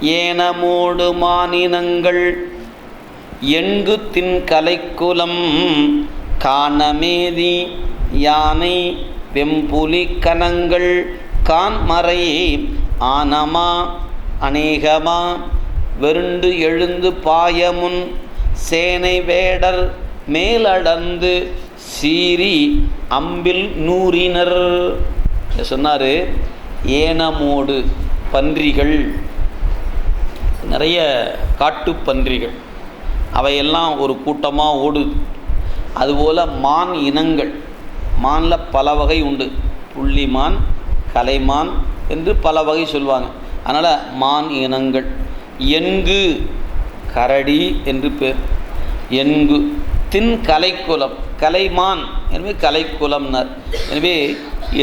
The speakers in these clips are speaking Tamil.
ஏனமோடு மானினங்கள்? எங்கு தின் கலைக்குலம்? காணமேதி யானை வெம்புலி கணங்கள்? கான்மறை ஆனமா அநேகமா? வெருண்டு எழுந்து பாயமுன் சேனை வேடர் மேலடர்ந்து சீறி அம்பில் நூறினர். சொன்னார் ஏனமோடு பன்றிகள்? நிறைய காட்டுப்பன்றிகள். அவையெல்லாம் ஒரு கூட்டமாக ஓடுது அதுபோல் மான் இனங்கள். மானில் பல வகை உண்டு. புள்ளிமான் கலைமான் என்று பல வகை சொல்லுவாங்க அதனால் மான் இனங்கள். எங்கு? கரடி என்று பேர். எங்கு? தின் கலைக்குலம். கலைமான். எனவே கலைக்குலம்னர். எனவே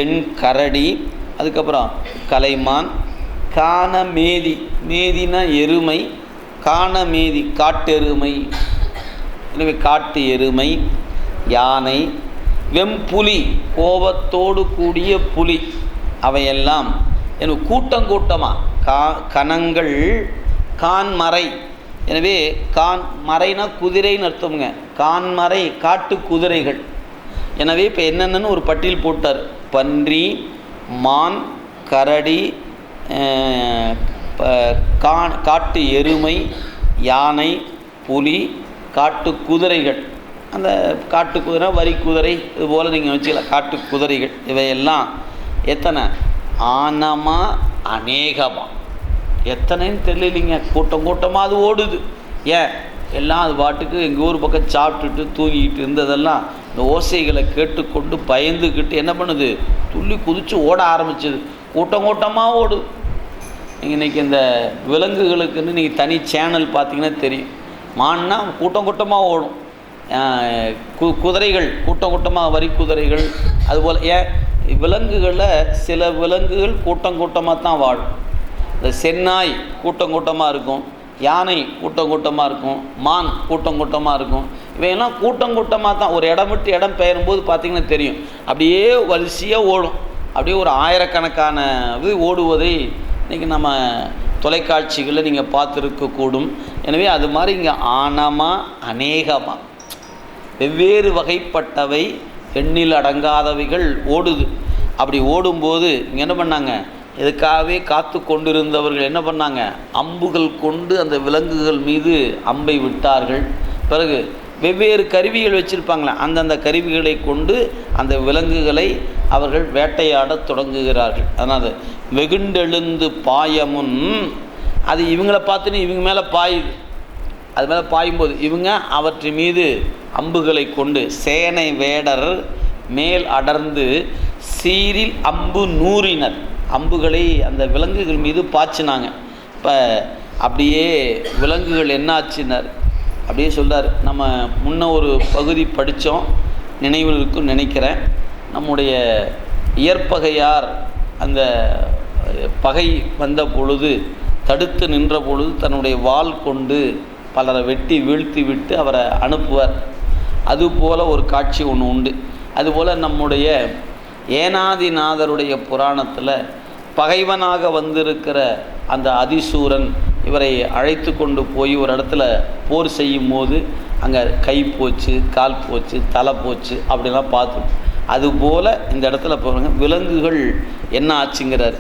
என் கரடி அதுக்கப்புறம் கலைமான் காண மேதி மேதினா எருமை காண மேதி காட்டெருமை. எனவே காட்டு எருமை யானை வெம்புலி கோபத்தோடு கூடிய புலி அவையெல்லாம். எனவே கூட்டம் கூட்டமாக கா கணங்கள் கான்மறை எனவே கான் மறைனா குதிரைன்னு அர்த்தமுங்க. கான்மறை காட்டு குதிரைகள். எனவே இப்போ என்னென்னு ஒரு பட்டியல் போட்டார். பன்றி மான் கரடி அஹ், காட்டு எருமை யானை புலி காட்டு குதிரைகள். அந்த காட்டு குதிரை வரி குதிரை இது போல் நீங்கள் வச்சுக்கலாம். காட்டு குதிரைகள் இவையெல்லாம் எத்தனை? ஆனமா அநேகமாக எத்தனைன்னு தெரியலிங்க. கூட்டம் கூட்டமாக அது ஓடுது. ஏன்? எல்லாம் அது பாட்டுக்கு எங்கள் ஊர் பக்கம் சாப்பிட்டுட்டு தூங்கிக்கிட்டு இருந்ததெல்லாம் இந்த ஓசைகளை கேட்டுக்கொண்டு பயந்துக்கிட்டு என்ன பண்ணுது? துள்ளி குதித்து ஓட ஆரம்பிச்சது. கூட்டம் கூட்டமாக ஓடுது நீங்கள் இன்றைக்கி இந்த விலங்குகளுக்குன்னு நீங்கள் தனி சேனல் பார்த்தீங்கன்னா தெரியும். மான்னா கூட்டம் கூட்டமாக ஓடும். கு குதிரைகள் கூட்டம் கூட்டமாக வரி குதிரைகள் அதுபோல் ஏன் விலங்குகளில் சில விலங்குகள் கூட்டம் கூட்டமாக தான் வாழும். இந்த சென்னாய் கூட்டம் கூட்டமாக இருக்கும். யானை கூட்டம் கூட்டமாக இருக்கும். மான் கூட்டம் கூட்டமாக இருக்கும். இவையெல்லாம் கூட்டம் கூட்டமாக தான் ஒரு இடம் விட்டு இடம் பெயரும்போது பார்த்தீங்கன்னா தெரியும். அப்படியே வரிசையாக ஓடும். அப்படியே ஒரு ஆயிரக்கணக்கான இது ஓடுவதை இன்றைக்கி நம்ம தொலைக்காட்சிகளில் நீங்கள் பார்த்துருக்கக்கூடும் எனவே அது மாதிரி இங்கே ஆனமாக அநேகமாக வெவ்வேறு வகைப்பட்டவை எண்ணில் அடங்காதவைகள் ஓடுது. அப்படி ஓடும்போது இங்கே என்ன பண்ணாங்க? இதுக்காகவே காத்து கொண்டிருந்தவர்கள் என்ன பண்ணாங்க? அம்புகள் கொண்டு அந்த விலங்குகள் மீது அம்பை விட்டார்கள். பிறகு வெவ்வேறு கருவிகள் வச்சுருப்பாங்களே? அந்தந்த கருவிகளை கொண்டு அந்த விலங்குகளை அவர்கள் வேட்டையாடத் தொடங்குகிறார்கள். அதனால் வெகுண்டெழுந்து பாயமுன் அது இவங்கள பார்த்துன்னு இவங்க மேலே பாயுது அது மேலே பாயும்போது இவங்க அவற்றின் மீது அம்புகளை கொண்டு சேனை வேடர் மேல் அடர்ந்து சீரில் அம்பு நூறினர். அம்புகளை அந்த விலங்குகள் மீது பாய்ச்சினாங்க. இப்போ அப்படியே விலங்குகள் என்னாச்சினர்? அப்படியே சொல்கிறார் நம்ம முன்ன ஒரு பகுதி படித்தோம் நினைவில் இருக்குன்னு நினைக்கிறேன். நம்முடைய இயற்பகையார் அந்த பகை வந்த பொழுது தடுத்து நின்ற பொழுது தன்னுடைய வாள் கொண்டு பலரை வெட்டி வீழ்த்தி விட்டு அவரை அனுப்புவார். அதுபோல் ஒரு காட்சி ஒன்று உண்டு. அதுபோல் நம்முடைய ஏனாதிநாதருடைய புராணத்தில் பகைவனாக வந்திருக்கிற அந்த அதிசூரன் இவரை அழைத்து கொண்டு போய் ஒரு இடத்துல போர் செய்யும் போது அங்கே கை போச்சு கால் போச்சு தலை போச்சு அப்படிலாம் பார்த்தோம் அதுபோல் இந்த இடத்துல போகிறாங்க விலங்குகள் என்ன ஆச்சுங்கிறார்.